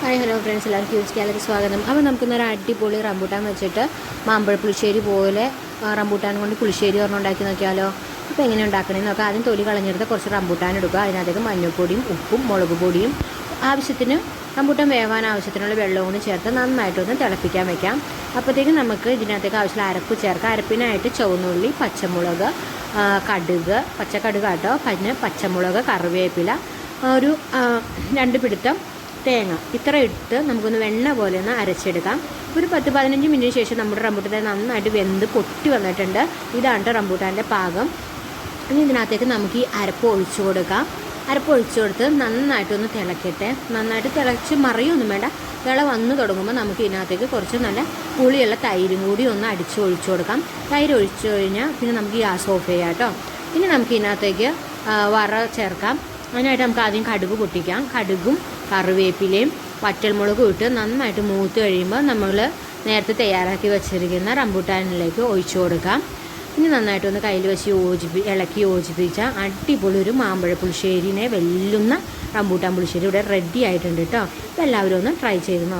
Hi hello friends എല്ലാവർക്കും യൂസ് എല്ലാവർക്കും സ്വാഗതം. അപ്പോൾ നമുക്കിന്നൊരു അടിപൊളി റംബൂട്ടാൻ വെച്ചിട്ട് മാമ്പഴ പുളിശ്ശേരി പോലെ റംബൂട്ടാൻ കൊണ്ട് പുളിശ്ശേരി പറഞ്ഞു ഉണ്ടാക്കി നോക്കിയാലോ? അപ്പോൾ എങ്ങനെ ഉണ്ടാക്കണമെന്ന് നോക്കാം. ആദ്യം തൊലി കളഞ്ഞെടുത്ത് കുറച്ച് റംബൂട്ടാൻ എടുക്കുക അതിനകത്തേക്ക് മഞ്ഞൾപ്പൊടിയും ഉപ്പും മുളക് പൊടിയും. ആവശ്യത്തിന് റംബൂട്ടാൻ വേവാൻ ആവശ്യത്തിനുള്ള വെള്ളവും കൂടി ചേർത്ത് നന്നായിട്ടൊന്ന് തിളപ്പിക്കാൻ വെക്കാം. അപ്പോഴത്തേക്കും നമുക്ക് ഇതിനകത്തേക്ക് ആവശ്യമുള്ള അരപ്പ് ചേർക്കാം. അരപ്പിനായിട്ട് ചുവന്നുള്ളി പച്ചമുളക് കടുക് പച്ചക്കടുക് കേട്ടോ പിന്നെ പച്ചമുളക് കറിവേപ്പില ഒരു രണ്ട് പിടുത്തം തേങ്ങ. ഇത്ര ഇട്ട് നമുക്കൊന്ന് വെണ്ണ പോലെ ഒന്ന് അരച്ചെടുക്കാം. ഒരു പത്ത് പതിനഞ്ച് മിനിറ്റിന് ശേഷം നമ്മുടെ റംബൂട്ടാൻ നന്നായിട്ട് വെന്ത് പൊട്ടി വന്നിട്ടുണ്ട്. ഇതാണ് ട്ടോ റംബൂട്ടാന്റെ പാകം. ഇനി ഇതിനകത്തേക്ക് നമുക്ക് ഈ അരപ്പ് ഒഴിച്ചു കൊടുക്കാം. അരപ്പ് ഒഴിച്ചു കൊടുത്ത് നന്നായിട്ടൊന്ന് തിളക്കട്ടെ. നന്നായിട്ട് തിളച്ച് മറിയൊന്നും വേണ്ട. തിള വന്നു തുടങ്ങുമ്പോൾ നമുക്ക് ഇതിനകത്തേക്ക് കുറച്ച് നല്ല പുളിയുള്ള തൈരും കൂടി ഒന്ന് അടിച്ച് ഒഴിച്ചു കൊടുക്കാം. തൈര് ഒഴിച്ചു കഴിഞ്ഞാൽ പിന്നെ നമുക്ക് ഗ്യാസ് ഓഫ് ചെയ്യാം കേട്ടോ ഇനി നമുക്ക് ഇതിനകത്തേക്ക് വറ ചേർക്കാം. അതിനായിട്ട് നമുക്ക് ആദ്യം കടുക് പൊട്ടിക്കാം. കടുകും കറിവേപ്പിലയും വറ്റൽമുളകും ഇട്ട് നന്നായിട്ട് മൂത്ത് കഴിയുമ്പോൾ നമ്മൾ നേരത്തെ തയ്യാറാക്കി വെച്ചിരിക്കുന്ന റംബൂട്ടാനിലേക്ക് ഒഴിച്ചു കൊടുക്കാം. ഇനി നന്നായിട്ടൊന്ന് കയ്യിൽ വെച്ച് യോജിപ്പി ഇളക്കി യോജിപ്പിച്ച അടിപൊളി ഒരു മാമ്പഴ പുളിശ്ശേരിനെ വെല്ലുന്ന റംബൂട്ടാൻ പുളിശ്ശേരി ഇവിടെ റെഡി ആയിട്ടുണ്ട് കേട്ടോ അപ്പോൾ എല്ലാവരും ഒന്ന് ട്രൈ ചെയ്ത് നോക്കാം.